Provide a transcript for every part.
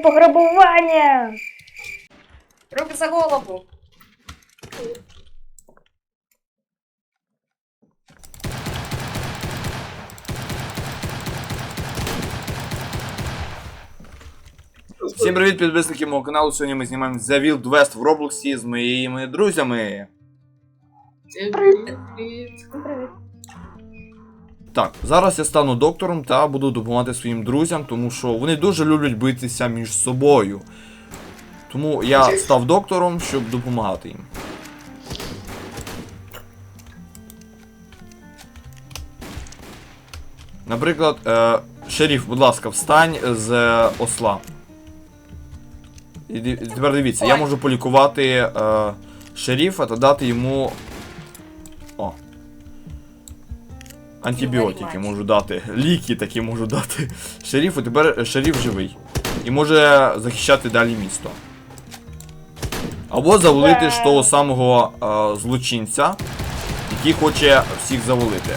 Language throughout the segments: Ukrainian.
пограбування! Руки за голову. Всім привіт, підписники мого каналу. Сьогодні ми знімаємо The Wild West в Роблоксі з моїми друзями. Привіт. Привіт. Так, зараз я стану доктором та буду допомагати своїм друзям, тому що вони дуже люблять битися між собою. Тому я став доктором, щоб допомагати їм. Наприклад, е, шеріф, будь ласка, встань з е, осла. І тепер дивіться, я можу полікувати е, шеріфа та дати йому. Антибіотики можу дати. Ліки такі можу дати. Шеріфу, тепер шеріф живий. І може захищати далі місто. Або завалити ж того самого е, злочинця, який хоче всіх завалити.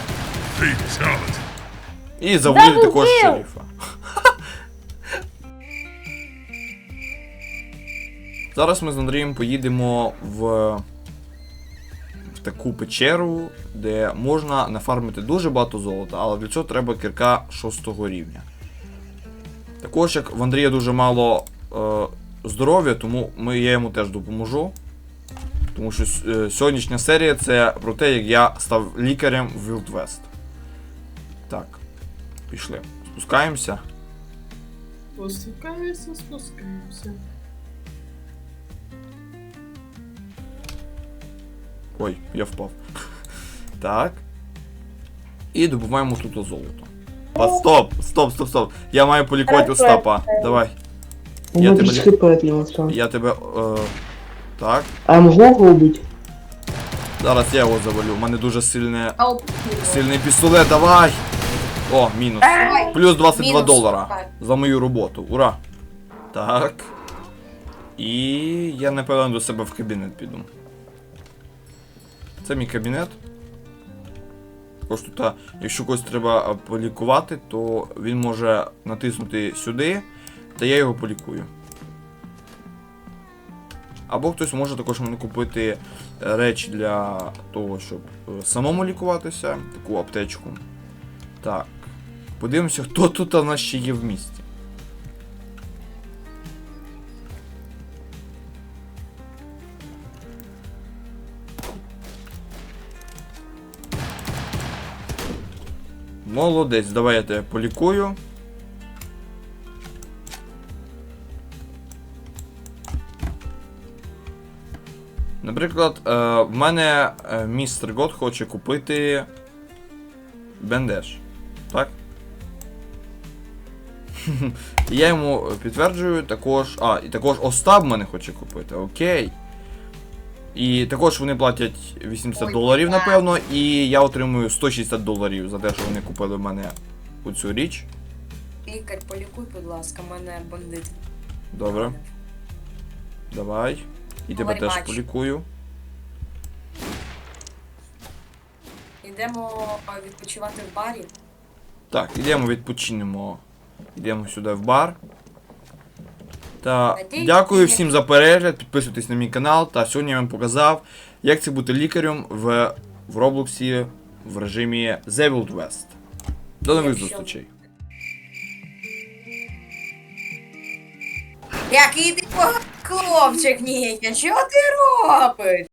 І завалити також kill! шеріфа. Зараз ми з Андрієм поїдемо в таку печеру, де можна нафармити дуже багато золота, але для цього треба кірка 6 рівня. Також як в Андрія дуже мало е, здоров'я, тому ми, я йому теж допоможу. Тому що е, сьогоднішня серія це про те, як я став лікарем в Wild West. Так, пішли. Спускаємося. Спускаемся, спускаемся. Ой, я впав. Так. І добуваємо тут золото. А стоп, стоп, стоп, стоп. Я маю полікувати Остапа. Давай. У Я тебе 30 хп от нього осталось. Я тебе. Е, так. А я можу? Зараз я його завалю. У мене дуже сильне. Сильний пістолет, давай! О, мінус. Плюс 22 Мінус. долара за мою роботу. Ура! Так. І я напевно до себе в кабінет піду. Це мій кабінет. Також тут, якщо когось треба полікувати, то він може натиснути сюди, та я його полікую. Або хтось може також мене купити е, речі для того, щоб е, самому лікуватися, таку аптечку. Так. Подивимося, хто тут у нас ще є в місті. Молодець, давай я тебе полікую. Наприклад, е, в мене е, містер Год хоче купити бендеж. Так? Я йому підтверджую також. А, і також Остап мене хоче купити, окей. І також вони платять 80 Ой, доларів, напевно, і я отримую 160 доларів за те, що вони купили в мене оцю річ. Лікар, полікуй, будь ласка, мене бандит. Добре, давай. І тебе теж полікую. Йдемо відпочивати в барі. Так, ідемо відпочинемо. Йдемо сюди в бар. Та дякую всім за перегляд, підписуйтесь на мій канал. Та сьогодні я вам показав, як це бути лікарем в, в Роблоксі в режимі The Wild West. До нових зустрічей. Який ти хлопчик, ні, що ти робиш?